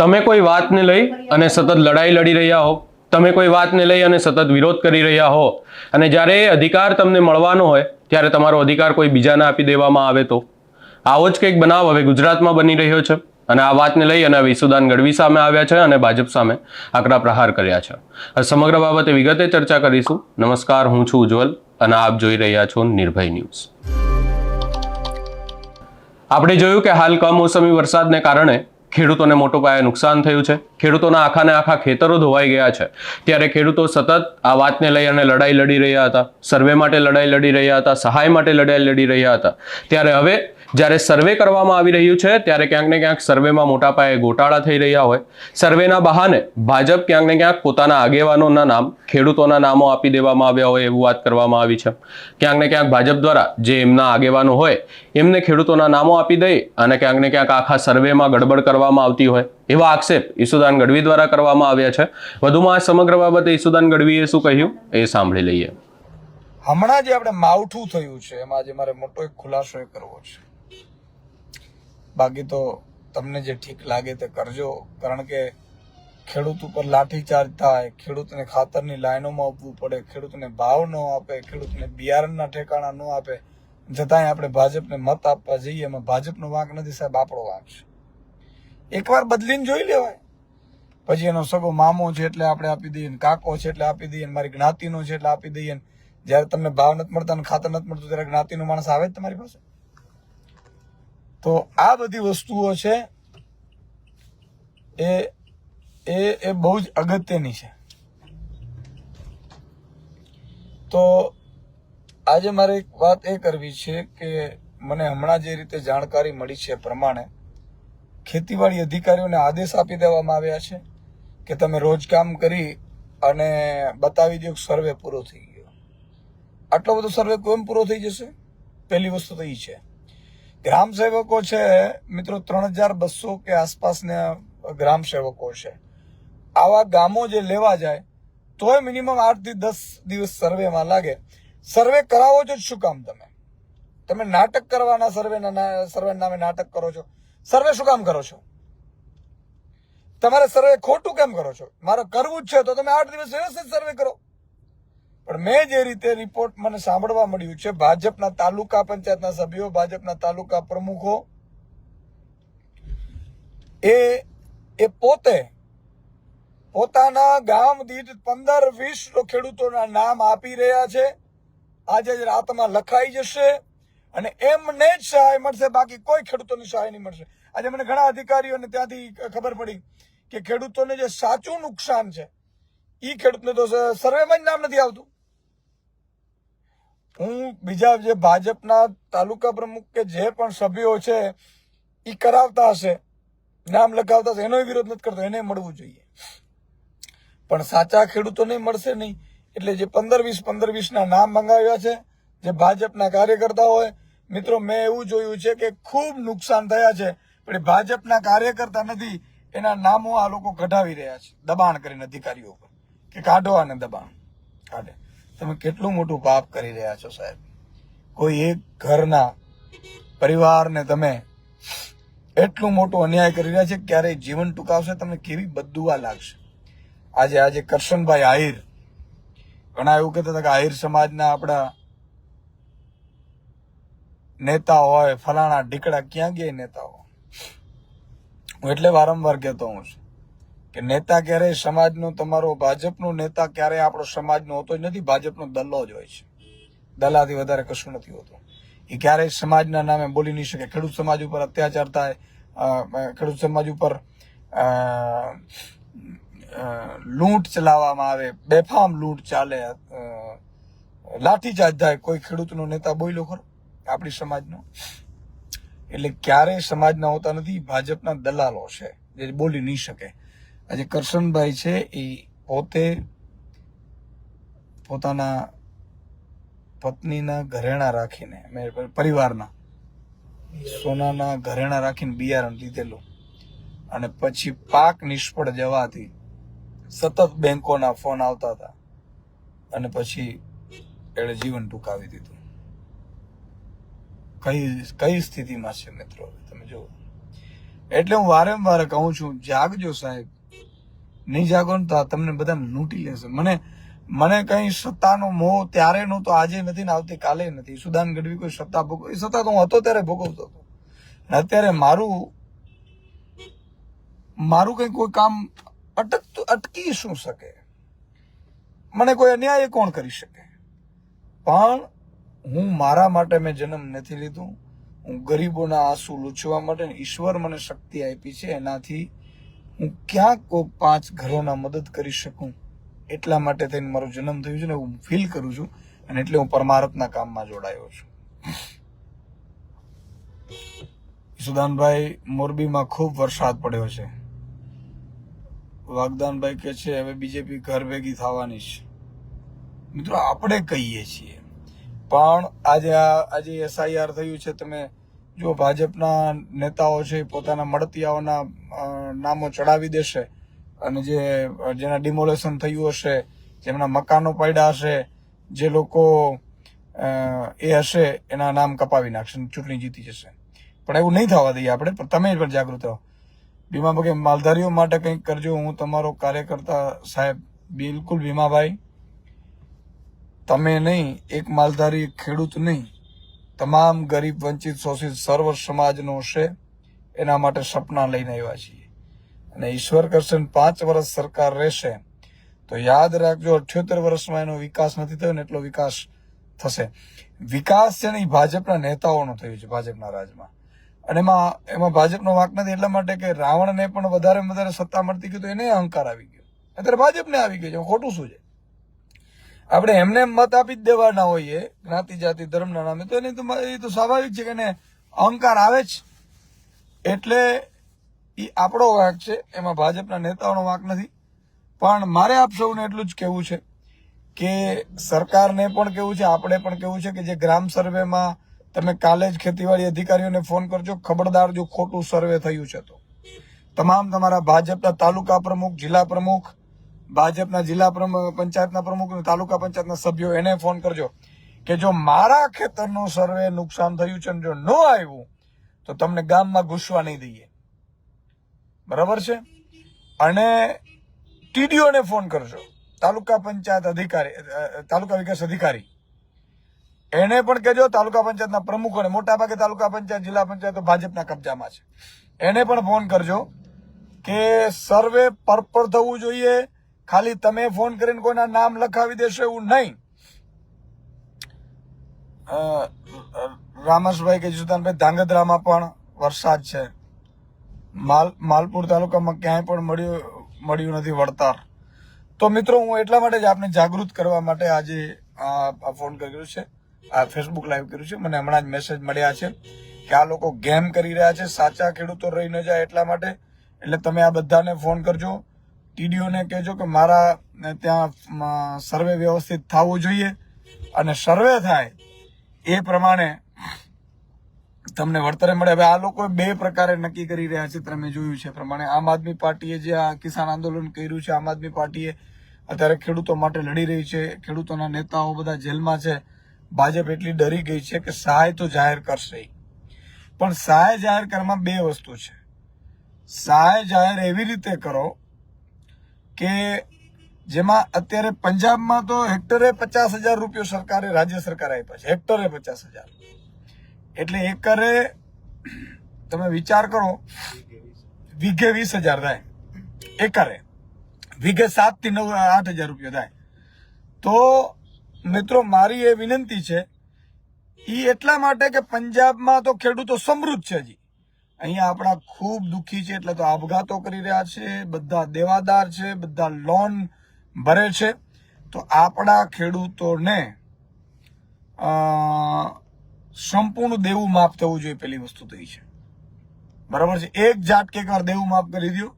તમે કોઈ વાતને લઈ અને સતત લડાઈ લડી રહ્યા હો, તમે કોઈ વાતને લઈ અને સતત વિરોધ કરી રહ્યા હો, અને જ્યારે એ અધિકાર તમને મળવાનો હોય, ત્યારે તમારો અધિકાર કોઈ બીજાને આપી દેવામાં આવે તો? આવો જ કંઈક બનાવ હવે ગુજરાતમાં બની રહ્યો છે, અને આ વાતને લઈ અને વિસુદાન ગઢવી સામે આવ્યા છે અને ભાજપ સામે આકરા પ્રહાર કર્યા છે. સમગ્ર બાબતે વિગતે ચર્ચા કરીશું. નમસ્કાર, હું છું ઉજ્જવલ, અને આપ જોઈ રહ્યા છો નિર્ભય ન્યૂઝ. આપણે જોયું કે હાલ કમોસમી વરસાદને કારણે ખેડૂતોને મોટો પાયે નુકસાન થયું છે. ખેડૂતોના આખાને આખા ખેતરો ધોવાઈ ગયા છે. ત્યારે ખેડૂતો સતત આ વાતને લઈ અને લડાઈ લડી રહ્યા હતા. સર્વે માટે લડાઈ લડી રહ્યા હતા. સહાય માટે લડાઈ લડી રહ્યા હતા. ત્યારે હવે જ્યારે સર્વે કરવામાં આવી રહ્યું છે, ત્યારે ક્યાંક ને ક્યાંક સર્વેમાં મોટા પાયે ગોટાળા થઈ રહ્યા હોય. સર્વેના બહાને ભાજપ ક્યાંક ને ક્યાંક પોતાના આગેવાનોના નામ, ખેડૂતોના નામો આપી દેવામાં આવ્યા હોય એવું વાત કરવામાં આવી છે. ક્યાંક ને ક્યાંક ભાજપ દ્વારા જે એમના આગેવાનો હોય, એમને ખેડૂતોના નામો આપી દઈ અને ક્યાંક ને ક્યાંક આખા સર્વેમાં ગડબડ કરવામાં આવતી હોય, એવા આક્ષેપ ઈસુદાન ગઢવી દ્વારા કરવામાં આવ્યા છે. વધુમાં આ સમગ્ર બાબતે ઈસુદાન ગઢવીએ શું કહ્યું એ સાંભળી લઈએ. હમણાં જે આપણે માવઠું થયું છે, એમાં આજે મારે મોટો એક ખુલાસો કરવો છે. બાકી તો તમને જે ઠીક લાગે તે કરજો. કારણ કે ખેડૂત ઉપર લાઠીચાર્જ થાય, ખેડૂતને ખાતરની લાઈનોમાં આપવું પડે, ખેડૂતને ભાવ ન આપે, ખેડૂતને બિયારણના ઠેકાણા ન આપે. છતાંય આપણે ભાજપને મત આપવા જઈએ, એમાં ભાજપનો વાંક નથી સાહેબ, આપણો વાંક છે. એકવાર બદલીને જોઈ લેવાય. પછી એનો સગો મામો છે એટલે આપણે આપી દઈએ કાકો છે એટલે આપી દઈએ મારી જ્ઞાતિનો છે એટલે આપી દઈએ જ્યારે તમને ભાવ નથી મળતા અને ખાતર નથી મળતું, ત્યારે જ્ઞાતિનો માણસ આવે જ તમારી પાસે. તો આ બધી વસ્તુઓ છે, એ એ એ બહુ જ અગત્યની છે. તો આજે મારે એક વાત એ કરવી છે કે મને હમણાં જે રીતે જાણકારી મળી છે પ્રમાણે, ખેતીવાડી અધિકારીઓને આદેશ આપી દેવામાં આવ્યા છે કે તમે રોજ કામ કરી અને બતાવી દો સર્વે પૂરો થઈ ગયો. આટલો બધો સર્વે કેમ પૂરો થઈ જશે? પહેલી વસ્તુ તો એ છે. ગ્રામ સેવકો છે, મિત્રો, ત્રણ હજાર બસો કે આસપાસના ગ્રામ સેવકો છે. આવા ગામો જે લેવા જાય, તોય મિનિમમ આઠથી દસ દિવસ સર્વેમાં લાગે. સર્વે કરાવો છો શું કામ તમે? તમે નાટક કરવાના સર્વેના સર્વે નામે નાટક કરો છો. સર્વે શું કામ કરો છો? તમારે સર્વે ખોટું કેમ કરો છો? મારે કરવું જ છે, તો તમે આઠ દિવસ વ્યવસ્થિત સર્વે કરો. પણ મેં જે રીતે રિપોર્ટ મને સાંભળવા મળ્યું છે, ભાજપના તાલુકા પંચાયતના સભ્યો, ભાજપના તાલુકા પ્રમુખો, એ એ પોતે પોતાના ગામ દીઠ પંદર, વીસ ખેડૂતોના નામ આપી રહ્યા છે. આજે જ રાતમાં લખાઈ જશે અને એમને જ સહાય મળશે, બાકી કોઈ ખેડૂતોની સહાય નહીં મળશે. આજે મને ઘણા અધિકારીઓને ત્યાંથી ખબર પડી કે ખેડૂતોને જે સાચું નુકસાન છે એ ખેડૂતને તો સર્વેમાં જ નામ નથી આવતું. હું બીજા જે ભાજપના તાલુકા પ્રમુખ કે જે પણ સભ્યો છે એ કરાવતા હશે, નામ લખાવતા હશે એનો વિરોધ નથી કરતો, એને મળવું જોઈએ. પણ સાચા ખેડૂતોને મળશે નહીં, એટલે જે પંદર વીસ પંદર વીસના નામ મંગાવ્યા છે, જે ભાજપના કાર્યકર્તા હોય, મિત્રો, મેં એવું જોયું છે કે ખૂબ નુકસાન થયા છે, પણ એ ભાજપના કાર્યકર્તા નથી, એના નામો આ લોકો કઢાવી રહ્યા છે, દબાણ કરીને અધિકારીઓ પર કે કાઢો આને દબાણ, કાઢે. તમે કેટલું મોટું પાપ કરી રહ્યા છો, સાહેબ? કોઈ એક ઘરના પરિવારને તમે એટલું મોટું અન્યાય કરી રહ્યા છે ક્યારેય જીવન ટૂંકાવશે, તમને કેવી બદુઆ લાગશે? આજે આજે કરશનભાઈ આહિર, ઘણા એવું કહેતા હતા કે આહિર સમાજના આપણા નેતા હોય, ફલાણા ઢીકડા ક્યાં ગયા નેતા નેતાઓ? હું એટલે વારંવાર કહેતો હું છું. કે નેતા ક્યારેય સમાજનો તમારો, ભાજપનો નેતા ક્યારેય આપણો સમાજનો હોતો જ નથી, ભાજપનો દલ્લો જ હોય છે. દલાથી વધારે કશું નથી હોતું. એ ક્યારેય સમાજના નામે બોલી નહીં શકે. ખેડૂત સમાજ ઉપર અત્યાચાર થાય ખેડૂત સમાજ ઉપર લૂંટ ચલાવવામાં આવે, બેફામ લૂંટ ચાલે લાઠીચાર્જ થાય. કોઈ ખેડૂતનો નેતા બોલ્યો ખરો આપણી સમાજનો? એટલે ક્યારેય સમાજના હોતા નથી, ભાજપના દલાલો છે, જે બોલી નહીં શકે. આજે કરશનભાઈ છે એ પોતે પોતાના પત્નીના ઘરેણા રાખીને પરિવારના, સોનાના ઘરેણા રાખીને બિયારણ લીધેલું. અને પછી પાક નિષ્ફળ જવાથી સતત બેંકોના ફોન આવતા હતા. અને પછી એણે જીવન ટૂંકાવી દીધું. કઈ કઈ સ્થિતિમાં છે મિત્રો? તમે જુઓ. એટલે હું વારંવાર કહું છું, જાગજો સાહેબ. નહીં જાગો ને તો તમને બધાને લૂંટી લેશે. મને મને કઈ સત્તાનો મોહ ત્યારે નહોતો આજે નથી ને આવતીકાલે નથી. સુદાન ગઢવી કોઈ સત્તા ભોગવ, એ સત્તા તો હું હતો ત્યારે ભોગવતો હતો. અત્યારે મારું મારું કઈ કોઈ કામ અટકતું અટકી શું શકે? મને કોઈ અન્યાય કોણ કરી શકે? પણ હું મારા માટે મેં જન્મ નથી લીધો. હું ગરીબોના આંસુ લૂછવા માટે ઈશ્વર મને શક્તિ આપી છે. એનાથી હું ક્યાંક કોઈ પાંચ ઘરોના મદદ કરી શકું? એટલા માટે થઈને મારો જન્મ થયો છે ને હું ફીલ કરું છું અને એટલે હું પરમારથના કામમાં જોડાયો છું. સુદાનભાઈ મોરબીમાં ખૂબ વરસાદ પડ્યો છે. વાગદાનભાઈ કે છે, હવે બીજેપી ઘર ભેગી થવાની છે. મિત્રો, આપણે કહીએ છીએ. પણ આજે આ આજે એસઆઈઆર થયું છે, તમે જો ભાજપના નેતાઓ છે પોતાના મળતિયાઓના નામો ચડાવી દેશે અને જે જેના ડિમોલેશન થયું હશે, જેમના મકાનો પડ્યા હશે, જે લોકો એ હશે, એના નામ કપાવી નાખશે ચૂંટણી જીતી જશે. પણ એવું નહીં થવા દઈએ આપણે, પણ તમે પણ જાગૃત રહો. ભીમા ભગે માલધારીઓ માટે કંઈક કરજો. હું તમારો કાર્યકર્તા સાહેબ બિલકુલ ભીમાભાઈ. તમે નહીં, એક માલધારી ખેડૂત નહીં. તમામ ગરીબ વંચિત શોષિત સર્વ સમાજનો હશે એના માટે સપના લઈને આવ્યા છીએ. અને ઈશ્વર કરશે પાંચ વર્ષ સરકાર રહેશે, તો યાદ રાખજો, અઠ્યોતેર વર્ષમાં એનો વિકાસ નથી થયો ને એટલો વિકાસ થશે. વિકાસ છે ને ભાજપના નેતાઓનો થયો છે, ભાજપના રાજમાં. અને એમાં એમાં ભાજપનો વાંક નથી, એટલા માટે કે રાવણને પણ વધારે વધારે સત્તા મળતી ગયું તો એને અહંકાર આવી ગયો. અત્યારે ભાજપને આવી ગયો છે, ખોટું શું છે? આપણે એમને એમ મત આપી જ દેવાના હોઈએ, જ્ઞાતિ, જાતિ, ધર્મના નામે, તો એની તો એ તો સ્વાભાવિક છે કે એને અહંકાર આવે જ. એટલે એ આપણો વાંક છે, એમાં ભાજપના નેતાઓનો વાંક નથી. પણ મારે આપ સૌને એટલું જ કહેવું છે કે સરકારને પણ કેવું છે, આપણે પણ કેવું છે કે જે ગ્રામ સર્વેમાં તમે કાલે જ ખેતીવાડી અધિકારીઓને ફોન કરજો, ખબરદાર જો ખોટું સર્વે થયું છે તો. તમામ તમારા ભાજપના તાલુકા પ્રમુખ, જિલ્લા પ્રમુખ ભાજપના જિલ્લા પંચાયતના પ્રમુખ તાલુકા પંચાયતના સભ્યો, એને ફોન કરજો કે જો મારા ખેતરનો સર્વે નુકસાન થયું છે જો ન આવ્યું, તો તમને ગામમાં ઘૂસવા નહીં દઈએ. બરાબર છે? અને ટીડીઓને ફોન કરજો. તાલુકા પંચાયત અધિકારી તાલુકા વિકાસ અધિકારી. એને પણ કહેજો, તાલુકા પંચાયતના પ્રમુખોને મોટા ભાગે તાલુકા પંચાયત, જિલ્લા પંચાયત ભાજપના કબજામાં છે. એને પણ ફોન કરજો કે સર્વે પરપર થવું જોઈએ ખાલી તમે ફોન કરીને કોઈના નામ લખાવી દેશો એવું નહીં. રામસભાઈ કે જુદાનભાઈ, ધાંગધ્રામાં પણ વરસાદ છે. માલ, માલપુર તાલુકામાં ક્યાંય પણ મળ્યું મળ્યું નથી વળતર. તો મિત્રો, હું એટલા માટે જ આપને જાગૃત કરવા માટે આજે આ ફોન કર્યો છે. આ ફેસબુક લાઈવ કર્યું છે. મને હમણાં જ મેસેજ મળ્યા છે કે આ લોકો ગેમ કરી રહ્યા છે. સાચા ખેડૂતો રહી ન જાય એટલા માટે. એટલે તમે આ બધાને ફોન કરજો. ટીડીઓને કહેજો કે મારા ત્યાં સર્વે વ્યવસ્થિત થવું જોઈએ અને સર્વે થાય એ પ્રમાણે તમને વળતરે મળે. હવે આ લોકો બે પ્રકારે નક્કી કરી રહ્યા છે, તમે જોયું છે પ્રમાણે. આમ આદમી પાર્ટીએ જે આ કિસાન આંદોલન કર્યું છે, આમ આદમી પાર્ટીએ અત્યારે ખેડૂતો માટે લડી રહી છે. ખેડૂતોના નેતાઓ બધા જેલમાં છે. ભાજપ એટલી ડરી ગઈ છે કે સહાય તો જાહેર કરશે પણ સહાય જાહેર કરવામાં બે વસ્તુ છે. સહાય જાહેર એવી રીતે કરો કે જેમાં અત્યારે પંજાબમાં તો હેક્ટરે પચાસ હજાર રૂપિયો સરકારે, રાજ્ય સરકારે આપ્યા છે. હેક્ટરે પચાસ હજાર. એટલે એકરે, તમે વિચાર કરો, વીઘે વીસ હજાર થાય. એકરે. વીઘે સાતથી નવ, આઠ હજાર રૂપિયા થાય. તો મિત્રો, મારી એ વિનંતી છે એ એટલા માટે કે પંજાબમાં તો ખેડૂતો સમૃદ્ધ છે હજી. અહીંયા આપણા ખૂબ દુઃખી છે એટલે તો આપઘાતો કરી રહ્યા છે, બધા દેવાદાર છે, બધા લોન ભરે છે. તો આપણા ખેડૂતોને સંપૂર્ણ દેવું માફ થવું જોઈએ પેલી વસ્તુ થઈ છે. બરાબર છે? એક ઝાટકે એકવાર દેવું માફ કરી દો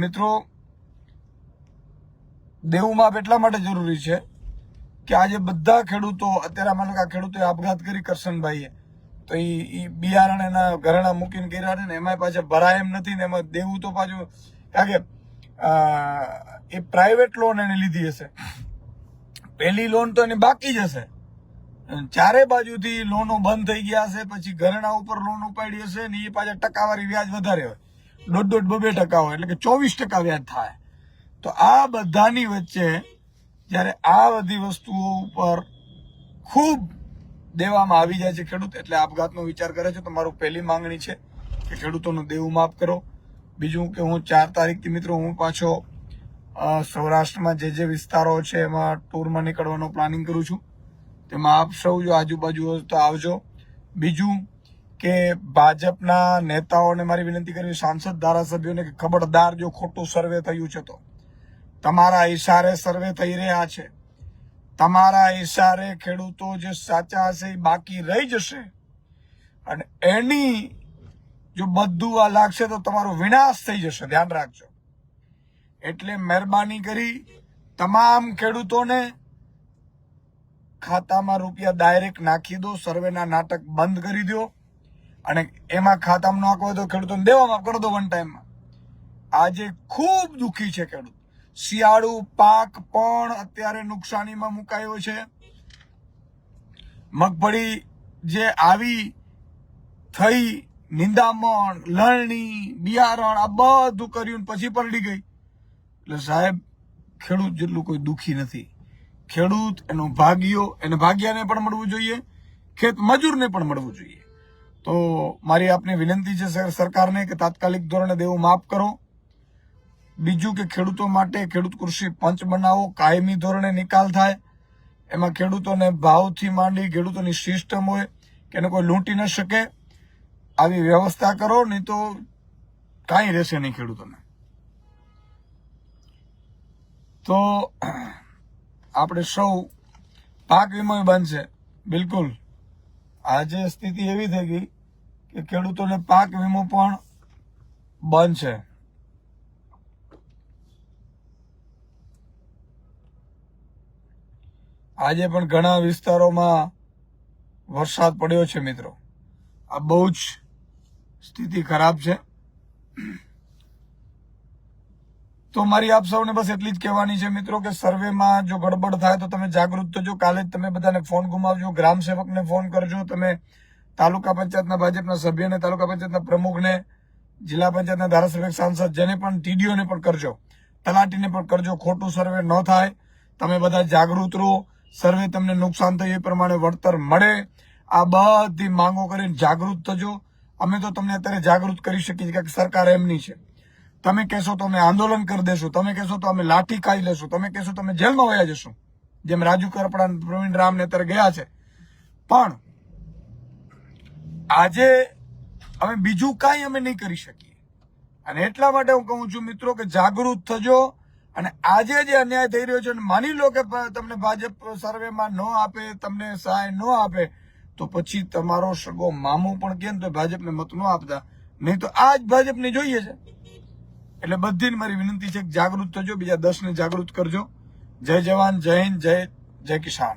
મિત્રો, દેવું માફ એટલા માટે જરૂરી છે કે આજે બધા ખેડૂતો, અત્યારે આ ખેડૂતોએ આપઘાત કરી કરશનભાઈએ તો એ એ બિયારણ એના ઘરેણા મૂકીને કર્યા છે ને એમાં પાછા ભરાય એમ નથી ને એમાં દેવું તો પાછું, કારણ કે એ પ્રાઇવેટ લોન એને લીધી હશે. પહેલી લોન તો એની બાકી જ હશે. ચારે બાજુથી લોનો બંધ થઈ ગયા હશે પછી ઘરેણા ઉપર લોન ઉપાડી હશે ને એ પાછા ટકાવારી વ્યાજ વધારે હોય. દોઢ દોઢ બબે ટકા હોય, એટલે કે ચોવીસ ટકા વ્યાજ થાય. તો આ બધાની વચ્ચે જ્યારે આ બધી વસ્તુઓ ઉપર ખૂબ દેવામાં આવી જાય છે ખેડૂત, એટલે આપઘાતનો વિચાર કરે છે. તો મારું પહેલી માંગણી છે કે ખેડૂતોનું દેવું માફ કરો. બીજું કે હું ચાર તારીખથી મિત્રો હું પાછો સૌરાષ્ટ્રમાં જે જે વિસ્તારો છે એમાં ટૂરમાં નીકળવાનો પ્લાનિંગ કરું છું. તેમાં આપ સૌ જો આજુબાજુ હોય તો આવજો. બીજું કે ભાજપના નેતાઓને મારી વિનંતી કરવી સાંસદ ધારાસભ્યોને કે ખબરદાર જો ખોટું સર્વે થયું છે તો. તમારા ઈશારે સર્વે થઈ રહ્યા છે. તમારા ઇશારે ખેડૂતો જે સાચા હશે એ બાકી રહી જશે. અને એની જો બધું આ લાગશે તો તમારો વિનાશ થઈ જશે. ધ્યાન રાખજો. એટલે મહેરબાની કરી તમામ ખેડૂતોને ખાતામાં રૂપિયા ડાયરેક્ટ નાખી દો, સર્વેના નાટક બંધ કરી દો અને એમાં ખાતામાં નાખો હોય તો ખેડૂતોને દેવામાં કરી દો વન ટાઈમમાં આજે ખૂબ દુઃખી છે ખેડૂત. શિયાળુ પાક પણ અત્યારે નુકસાનીમાં મુકાયો છે. મગફળી જે આવી થઈ, નિંદામણ, લણણી, બિયારણ, આ બધું કર્યું પછી પલડી ગઈ. એટલે સાહેબ, ખેડૂત જેટલું કોઈ દુઃખી નથી. ખેડૂત એનો ભાગ્યો, એને ભાગ્યાને પણ મળવું જોઈએ, ખેત મજૂરને પણ મળવું જોઈએ. તો મારી આપને વિનંતી છે, સર, સરકારને, કે તાત્કાલિક ધોરણે દેવું માફ કરો. બીજું કે ખેડૂતો માટે ખેડૂત કૃષિ પંચ બનાવો, કાયમી ધોરણે નિકાલ થાય. એમાં ખેડૂતોને ભાવથી માંડી ખેડૂતોની સિસ્ટમ હોય કે એને કોઈ લૂંટી ન શકે. આવી વ્યવસ્થા કરો, નહીં તો કાંઈ રહેશે નહીં ખેડૂતોને. તો આપણે સૌ પાક વીમો બનશે. બિલકુલ. આજે સ્થિતિ એવી થઈ ગઈ કે ખેડૂતોને પાક વીમો પણ બંધ છે આજે પણ ઘણા વિસ્તારોમાં વરસાદ પડ્યો છે, મિત્રો. આ બહુ જ સ્થિતિ ખરાબ છે. તો મારી આપ સૌને બસ એટલી જ કહેવાની છે, મિત્રો, કે સર્વેમાં જો ગડબડ થાય તો તમે જાગૃત થજો. કાલે જ તમે બધાને ફોન ગુમાવજો. ગ્રામ સેવકને ફોન કરજો. તમે તાલુકા પંચાયતના ભાજપના સભ્યને, તાલુકા પંચાયતના પ્રમુખને, જિલ્લા પંચાયતના ધારાસભ્ય સાંસદ જેને પણ, ટીડીઓને પણ કરજો. તલાટીને પણ કરજો. ખોટું સર્વે ન થાય. તમે બધા જાગૃત રહો. સર્વે તમને નુકસાન થયું એ પ્રમાણે વળતર મળે. આ બધી માંગો કરીને જાગૃત થજો. અમે તો તમને અત્યારે જાગૃત કરી શકીએ છીએ કે સરકાર એમની છે. તમે કહેશો તો અમે આંદોલન કરી દેશું. તમે કહેશો તો અમે લાઠી ખાઈ લેશું. તમે કહેશો તો અમે જેલમાં વયા જશું. જેમ રાજુ કરપડા પ્રવીણ રામ ને અત્યારે ગયા છે. પણ આજે અમે બીજું કાંઈ અમે નહીં કરી શકીએ. અને એટલા માટે હું કહું છું મિત્રો કે જાગૃત થજો. અને આજે જે અન્યાય થઈ રહ્યો છે માની લો કે તમને ભાજપ સર્વેમાં ન આપે, તમને સહાય ન આપે, તો પછી તમારો સગો મામું પણ કેમ તો ભાજપને મત ન આપતા? નહીં તો આ જ ભાજપને જોઈએ છે. એટલે બધી મારી વિનંતી છે કે જાગૃત થજો, બીજા દસને જાગૃત કરજો. જય જવાન, જય હિન્દ, જય જય કિસાન.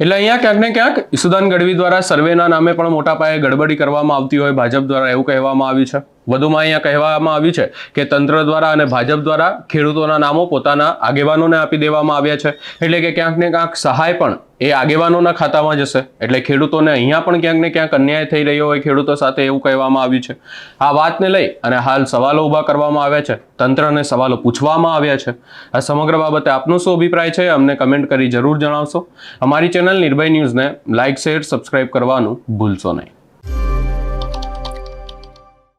એટલે અહીંયા ક્યાંક ને ક્યાંક ઈસુદાન ગઢવી દ્વારા સર્વેના નામે પણ મોટા પાયે ગડબડી કરવામાં આવતી હોય, ભાજપ દ્વારા એવું કહેવામાં આવ્યું છે. વધુમાં અહીંયા કહેવામાં આવ્યું છે કે તંત્ર દ્વારા અને ભાજપ દ્વારા ખેડૂતોના નામો પોતાના આગેવાનોને આપી દેવામાં આવ્યા છે. એટલે કે ક્યાંક ને ક્યાંક સહાય પણ એ આગેવાનોના ખાતામાં જશે એટલે ખેડૂતોને અહીંયા પણ ક્યાંક ને ક્યાંક અન્યાય થઈ રહ્યો હોય ખેડૂતો સાથે એવું કહેવામાં આવ્યું છે. આ વાતને લઈ અને હાલ સવાલો ઊભા કરવામાં આવ્યા છે. તંત્રને સવાલો પૂછવામાં આવ્યા છે. આ સમગ્ર બાબતે આપનો શું અભિપ્રાય છે અમને કમેન્ટ કરી જરૂર જણાવશો. અમારી ચેનલ નિર્ભય ન્યૂઝને લાઇક શેર, સબસ્ક્રાઇબ કરવાનું ભૂલશો નહીં.